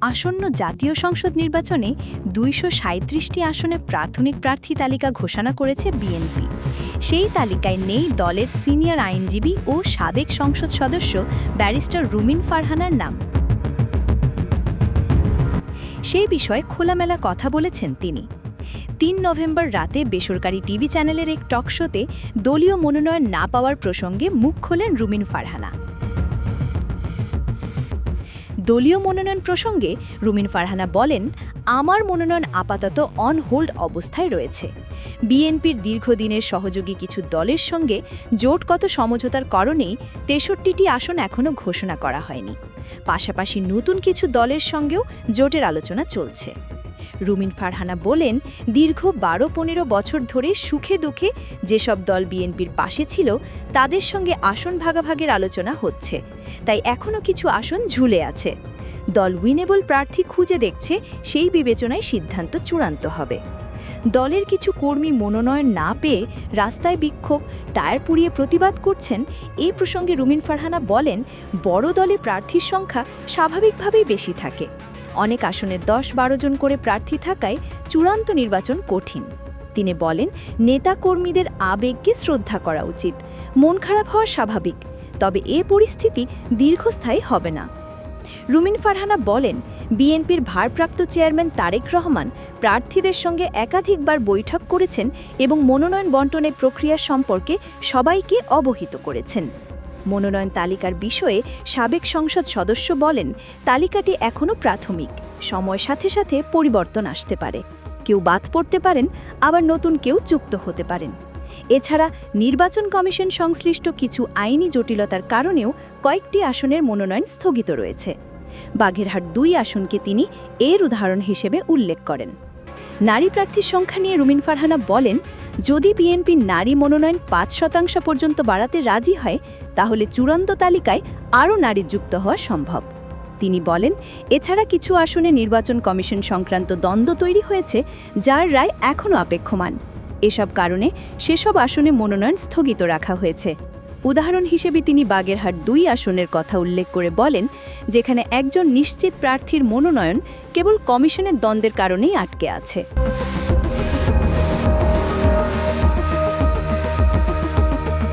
আসন্ন জাতীয় সংসদ নির্বাচনে দুইশো সাঁত্রিশটি আসনে প্রাথমিক প্রার্থী তালিকা ঘোষণা করেছে বিএনপি। সেই তালিকায় নেই দলের সিনিয়র আইনজীবী ও সাবেক সংসদ সদস্য ব্যারিস্টার রুমিন ফারহানার নাম। সেই বিষয়ে খোলামেলা কথা বলেছেন তিনি। তিন নভেম্বর রাতে বেসরকারি টিভি চ্যানেলের এক টক শোতে দলীয় মনোনয়ন না পাওয়ার প্রসঙ্গে মুখ খোলেন রুমিন ফারহানা। দলীয় মনোনয়ন প্রসঙ্গে রুমিন ফারহানা বলেন, আমার মনোনয়ন আপাতত অন হোল্ড অবস্থায় রয়েছে। বিএনপির দীর্ঘদিনের সহযোগী কিছু দলের সঙ্গে জোটগত সমঝোতার কারণেই তেষট্টিটি আসন এখনও ঘোষণা করা হয়নি। পাশাপাশি নতুন কিছু দলের সঙ্গেও জোটের আলোচনা চলছে। রুমিন ফারহানা বলেন, দীর্ঘ বারো পনেরো বছর ধরে সুখে দুঃখে যেসব দল বিএনপির পাশে ছিল, তাদের সঙ্গে আসন ভাগাভাগের আলোচনা হচ্ছে। তাই এখনও কিছু আসন ঝুলে আছে। দল উইনেবল প্রার্থী খুঁজে দেখছে, সেই বিবেচনায় সিদ্ধান্ত চূড়ান্ত হবে। দলের কিছু কর্মী মনোনয়ন না পেয়ে রাস্তায় বিক্ষোভ, টায়ার পুড়িয়ে প্রতিবাদ করছেন এই প্রসঙ্গে রুমিন ফারহানা বলেন, বড় দলে প্রার্থীর সংখ্যা স্বাভাবিকভাবেই বেশি থাকে। অনেক আসনে দশ বারো জন করে প্রার্থী থাকায় চূড়ান্ত নির্বাচন কঠিন। তিনি বলেন, নেতা কর্মীদের আবেগকে শ্রদ্ধা করা উচিত। মন খারাপ হওয়া স্বাভাবিক, তবে এ পরিস্থিতি দীর্ঘস্থায়ী হবে না। রুমিন ফারহানা বলেন, বিএনপির ভারপ্রাপ্ত চেয়ারম্যান তারেক রহমান প্রার্থীদের সঙ্গে একাধিকবার বৈঠক করেছেন এবং মনোনয়ন বন্টনের প্রক্রিয়া সম্পর্কে সবাইকে অবহিত করেছেন। মনোনয়ন তালিকার বিষয়ে সাবেক সংসদ সদস্য বলেন, তালিকাটি এখনও প্রাথমিক। সময় সাথে সাথে পরিবর্তন আসতে পারে। কেউ বাদ পড়তে পারেন, আবার নতুন কেউ যুক্ত হতে পারেন। এছাড়া নির্বাচন কমিশন সংশ্লিষ্ট কিছু আইনি জটিলতার কারণেও কয়েকটি আসনের মনোনয়ন স্থগিত রয়েছে। বাঘেরহাট দুই আসনকে তিনি এর উদাহরণ হিসেবে উল্লেখ করেন। নারী প্রার্থীর সংখ্যা নিয়ে রুমিন ফারহানা বলেন যদি বিএনপি নারী মনোনয়ন পাঁচ শতাংশ পর্যন্ত বাড়াতে রাজি হয়, তাহলে চূড়ান্ত তালিকায় আরও নারী যুক্ত হওয়া সম্ভব। তিনি বলেন, এছাড়া কিছু আসনে নির্বাচন কমিশন সংক্রান্ত দ্বন্দ্ব তৈরি হয়েছে, যার রায় এখনও অপেক্ষমান এসব কারণে সেসব আসনে মনোনয়ন স্থগিত রাখা হয়েছে। উদাহরণ হিসেবে তিনি বাগেরহাট দুই আসনের কথা উল্লেখ করে বলেন, যেখানে একজন নিশ্চিত প্রার্থীর মনোনয়ন কেবল কমিশনের দ্বন্দ্বের কারণেই আটকে আছে।